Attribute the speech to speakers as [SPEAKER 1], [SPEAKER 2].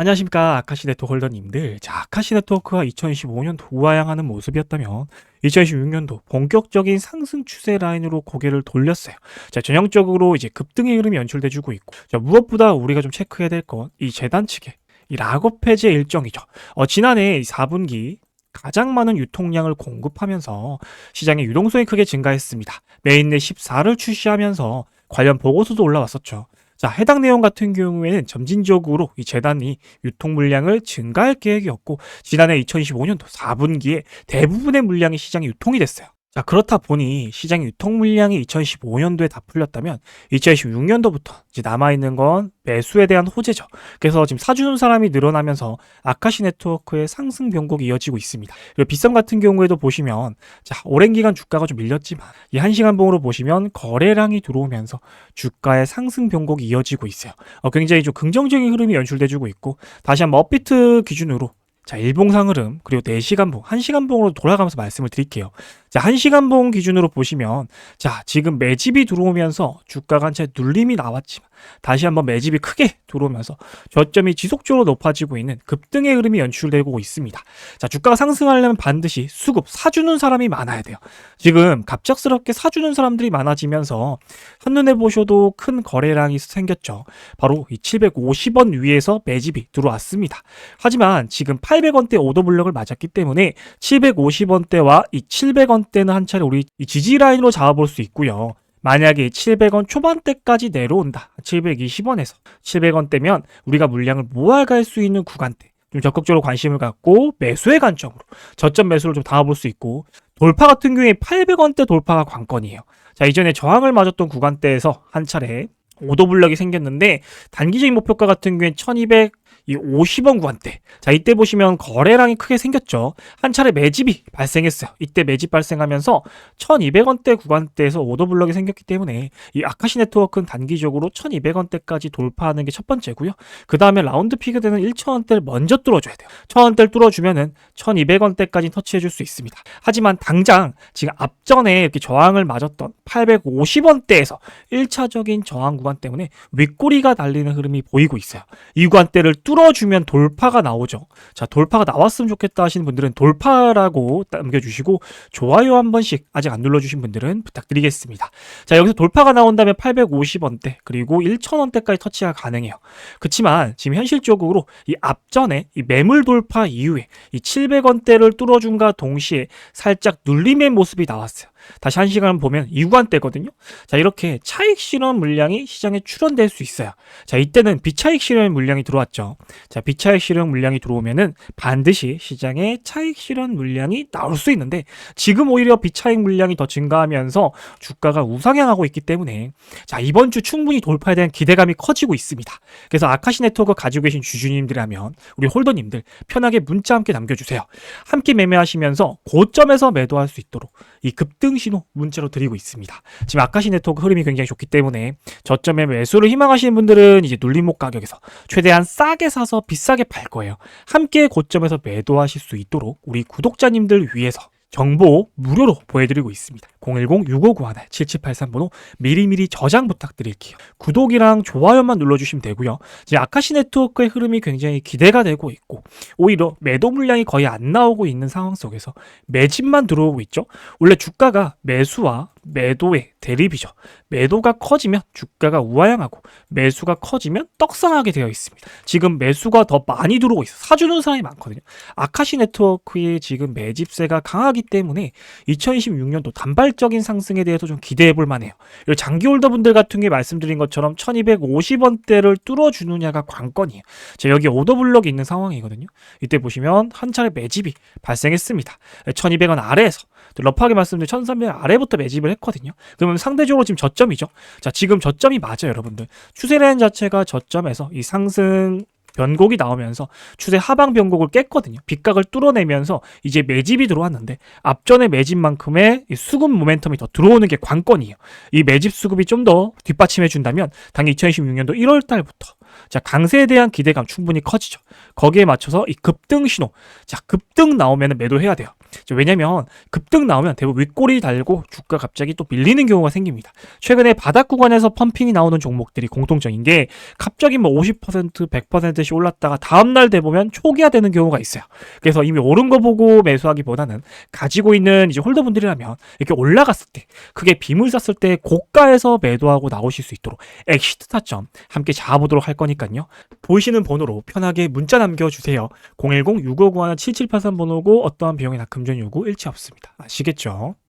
[SPEAKER 1] 안녕하십니까. 아카시 네트워크 홀더님들. 자 아카시 네트워크가 2025년도 우하향하는 모습이었다면 2026년도 본격적인 상승 추세 라인으로 고개를 돌렸어요. 자 전형적으로 이제 급등의 흐름이 연출돼주고 있고 자 무엇보다 우리가 좀 체크해야 될 건 이 재단 측의 이 락업 해제 일정이죠. 어 지난해 이 4분기 가장 많은 유통량을 공급하면서 시장의 유동성이 크게 증가했습니다. 메인넷 14를 출시하면서 관련 보고서도 올라왔었죠 자, 해당 내용 같은 경우에는 점진적으로 이 재단이 유통 물량을 증가할 계획이었고 지난해 2025년도 4분기에 대부분의 물량이 시장에 유통이 됐어요. 자, 그렇다 보니 시장의 유통 물량이 2015년도에 다 풀렸다면 2026년도부터 이제 남아있는 건 매수에 대한 호재죠. 그래서 지금 사주는 사람이 늘어나면서 아카시 네트워크의 상승 변곡이 이어지고 있습니다. 그리고 비썸 같은 경우에도 보시면 자, 오랜 기간 주가가 좀 밀렸지만 이 한시간 봉으로 보시면 거래량이 들어오면서 주가의 상승 변곡이 이어지고 있어요. 어, 굉장히 좀 긍정적인 흐름이 연출돼주고 있고 다시 한번 업비트 기준으로 자, 일봉상 흐름, 그리고 4시간 봉, 1시간 봉으로 돌아가면서 말씀을 드릴게요. 자, 1시간 봉 기준으로 보시면, 자, 지금 매집이 들어오면서 주가가 한채 눌림이 나왔지만, 다시 한번 매집이 크게 들어오면서 저점이 지속적으로 높아지고 있는 급등의 흐름이 연출되고 있습니다. 자, 주가가 상승하려면 반드시 수급, 사주는 사람이 많아야 돼요. 지금 갑작스럽게 사주는 사람들이 많아지면서 한눈에 보셔도 큰 거래량이 생겼죠. 바로 이 750원 위에서 매집이 들어왔습니다. 하지만 지금 800원대 오더블럭을 맞았기 때문에 750원대와 이 700원 대는 한 차례 우리 이 지지 라인으로 잡아볼 수 있고요. 만약에 700원 초반대까지 내려온다. 720원에서 700원대면 우리가 물량을 모아갈 수 있는 구간대. 좀 적극적으로 관심을 갖고 매수의 관점으로 저점 매수를 좀 담아볼 수 있고 돌파 같은 경우에 800원대 돌파가 관건이에요. 자 이전에 저항을 맞았던 구간대에서 한 차례 오더블럭이 생겼는데 단기적인 목표가 같은 경우엔 1200 이 50원 구간대. 자, 이때 보시면 거래량이 크게 생겼죠. 한 차례 매집이 발생했어요. 이때 매집 발생하면서 1200원대 구간대에서 오더블럭이 생겼기 때문에 이 아카시 네트워크는 단기적으로 1200원대까지 돌파하는 게 첫 번째고요. 그 다음에 라운드 피그 되는 1000원대를 먼저 뚫어줘야 돼요. 1000원대를 뚫어주면은 1200원대까지 터치해줄 수 있습니다. 하지만 당장 지금 앞전에 이렇게 저항을 맞았던 850원대에서 1차적인 저항 구간 때문에 윗꼬리가 달리는 흐름이 보이고 있어요. 이 구간대를 뚫 어주면 돌파가 나오죠. 자, 돌파가 나왔으면 좋겠다 하시는 분들은 돌파라고 남겨주시고 좋아요 한 번씩 아직 안 눌러주신 분들은 부탁드리겠습니다. 자, 여기서 돌파가 나온다면 850원대 그리고 1000원대까지 터치가 가능해요. 그렇지만 지금 현실적으로 이 앞전에 이 매물 돌파 이후에 이 700원대를 뚫어준과 동시에 살짝 눌림의 모습이 나왔어요. 다시 한 시간 보면 이구간대거든요. 자, 이렇게 차익 실현 물량이 시장에 출현될 수 있어요. 자, 이때는 비차익 실현 물량이 들어왔죠. 자, 비차익 실현 물량이 들어오면은 반드시 시장에 차익 실현 물량이 나올 수 있는데 지금 오히려 비차익 물량이 더 증가하면서 주가가 우상향하고 있기 때문에 자, 이번 주 충분히 돌파에 대한 기대감이 커지고 있습니다. 그래서 아카시 네트워크 가지고 계신 주주님들이라면 우리 홀더님들 편하게 문자 함께 남겨주세요. 함께 매매하시면서 고점에서 매도할 수 있도록 이 급등 신호 문자로 드리고 있습니다. 지금 아카시 네트워크 흐름이 굉장히 좋기 때문에 저점에 매수를 희망하시는 분들은 이제 눌림목 가격에서 최대한 싸게 사서 비싸게 팔 거예요. 함께 고점에서 매도하실 수 있도록 우리 구독자님들 위해서 정보 무료로 보여드리고 있습니다. 010-6591-7783번호 미리미리 저장 부탁드릴게요. 구독이랑 좋아요만 눌러주시면 되고요. 이제 아카시 네트워크의 흐름이 굉장히 기대가 되고 있고 오히려 매도 물량이 거의 안 나오고 있는 상황 속에서 매집만 들어오고 있죠. 원래 주가가 매수와 매도의 대립이죠. 매도가 커지면 주가가 우하향하고 매수가 커지면 떡상하게 되어 있습니다. 지금 매수가 더 많이 들어오고 있어. 사주는 사람이 많거든요. 아카시 네트워크의 지금 매집세가 강하기 때문에 2026년도 단발적인 상승에 대해서 좀 기대해 볼 만해요. 장기 홀더분들 같은 게 말씀드린 것처럼 1250원대를 뚫어주느냐가 관건이에요. 자, 여기 오더블럭이 있는 상황이거든요. 이때 보시면 한 차례 매집이 발생했습니다. 1200원 아래에서 러프하게 말씀드린 1300원 아래부터 매집을 했거든요. 그러면 상대적으로 지금 저점이죠. 자, 지금 저점이 맞아요, 여러분들. 추세라인 자체가 저점에서 이 상승 변곡이 나오면서 추세 하방 변곡을 깼거든요. 빗각을 뚫어내면서 이제 매집이 들어왔는데 앞전의 매집만큼의 이 수급 모멘텀이 더 들어오는 게 관건이에요. 이 매집 수급이 좀 더 뒷받침해 준다면 당연히 2026년도 1월 달부터 자 강세에 대한 기대감 충분히 커지죠. 거기에 맞춰서 이 급등 신호 자 급등 나오면 매도해야 돼요. 자, 왜냐면 급등 나오면 대부분 윗꼬리 달고 주가 갑자기 또 밀리는 경우가 생깁니다. 최근에 바닥 구간에서 펌핑이 나오는 종목들이 공통적인 게 갑자기 뭐 50% 100%씩 올랐다가 다음날 돼보면 초기화되는 경우가 있어요. 그래서 이미 오른 거 보고 매수하기보다는 가지고 있는 이제 홀더분들이라면 이렇게 올라갔을 때 그게 빔을 쐈을 때 고가에서 매도하고 나오실 수 있도록 엑시트 타점 함께 잡아보도록 할 거니까요. 보이시는 번호로 편하게 문자 남겨주세요. 010-6591-7783 번호고 어떠한 비용이나 금전 요구 일치 없습니다. 아시겠죠?